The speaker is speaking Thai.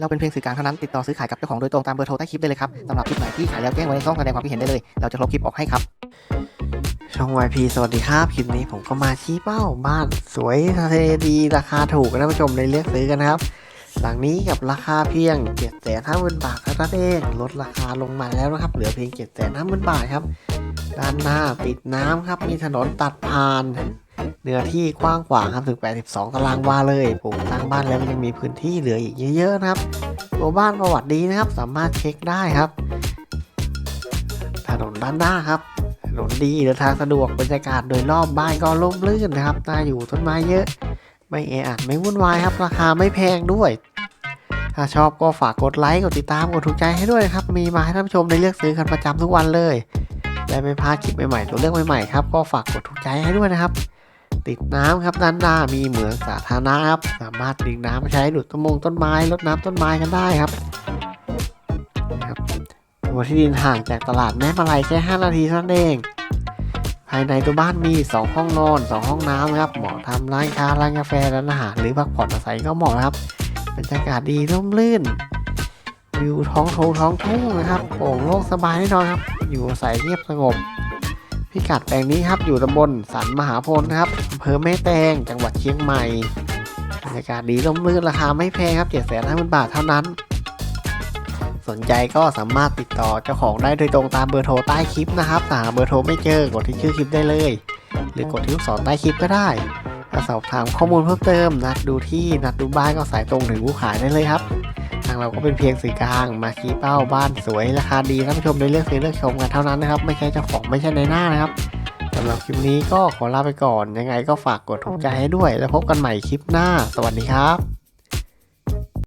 เราเป็นเพียงสื่อกลางเท่านั้นติดต่อซื้อขายกับเจ้าของโดยตรงตามเบอร์โทรใต้คลิปได้เลยครับสำหรับคลิปไหนที่ขายแล้วแจ้งไว้ในช่องแสดงความคิดเห็นได้เลย เราจะลบคลิปออกให้ครับ ช่อง YP สวัสดีครับ คลิปนี้ผมก็มาชี้เป้าบ้านสวยทะเลดีราคาถูกนะท่านผู้ชมเลยเลือกซื้อกันนะครับ หลังนี้กับราคาเพียง 7 5 0 0 0 0 บาทเท่านั้นเองลดราคาลงมาแล้วนะครับเหลือเพียง 7 5 0 0 0 0 บาทครับ ด้านหน้าติดน้ำครับมีถนนตัดผ่าน เนื้อที่กว้างขวางครับถึง 82 ตารางวาเลยปลูกสร้างบ้านแล้วยังมีพื้นที่เหลืออีกเยอะๆนะครับตัวบ้านประวัติดีนะครับ สามารถเช็คได้ครับ ถนนด้านหน้าครับถนนดีเดินทางสะดวกบรรยากาศโดยรอบบ้านก็ร่มรื่นนะครับน่าอยู่ต้นไม้เยอะ ไม่แออัดไม่วุ่นวายครับ ราคาไม่แพงด้วย ถ้าชอบก็ฝากกดไลค์กดติดตามกดถูกใจให้ด้วยครับ มีมาให้ท่านผู้ชมได้เลือกซื้อกันประจำทุกวันเลย และไม่พลาดคลิปใหม่ๆตัวเลือกใหม่ๆครับก็ฝากกดถูกใจให้ด้วยนะครับ ติดน้ำครับด้านหน้ามีเหมืองสาธารณะครับสามารถดึงน้ำมาใช้ดูดต้นมงต้นไม้รดน้ำต้นไม้กันได้ครับนะครับตัวที่ดินห่างจากตลาดแม่มาลัยแค่ 5 นาทีเท่านั้นเอง ภายในตัวบ้านมี 2 ห้องนอน 2 ห้องน้ำครับเหมาะทำร้านค้าร้านกาแฟร้านอาหารหรือพักผ่อนอาศัยก็เหมาะครับบรรยากาศดีร่มรื่น วิวท้องทงท้องทุ่งนะครับโปร่งโล่งสบายแน่นอนครับ อยู่อาศัยเงียบสงบ พิกัดแปลงนี้ครับอยู่ตำบลสันมหาพลนครับอำเภอแม่แตงจังหวัดเชียงใหม่บรรยากาศดีร่มรื่นราคาไม่แพงครับ7 5 0 0 0 0บาทเท่านั้น สนใจก็สามารถติดต่อเจ้าของได้โดยตรงตามเบอร์โทรใต้คลิปนะครับหาเบอร์โทรไม่เจอกดที่ชื่อคลิปได้เลย หรือกดที่ลูกศรใต้คลิปก็ได้ถ้าสอบถามข้อมูลเพิ่มเติมนัดดูที่นัดดูบ้านก็สายตรงถึงผู้ขายได้เลยครับางเราก็เป็นเพียงสื่อกลาง มาชี้เป้าบ้านสวยราคาดีท่านผู้ชมได้เลือกซื้อเลือกชมกันเท่านั้นนะครับ ไม่ใช่เจ้าของไม่ใช่ในหน้านะครับสำหรับคลิปนี้ก็ขอลาไปก่อนยังไงก็ฝากกดถูกใจให้ด้วย แล้วพบกันใหม่คลิปหน้า สวัสดีครับ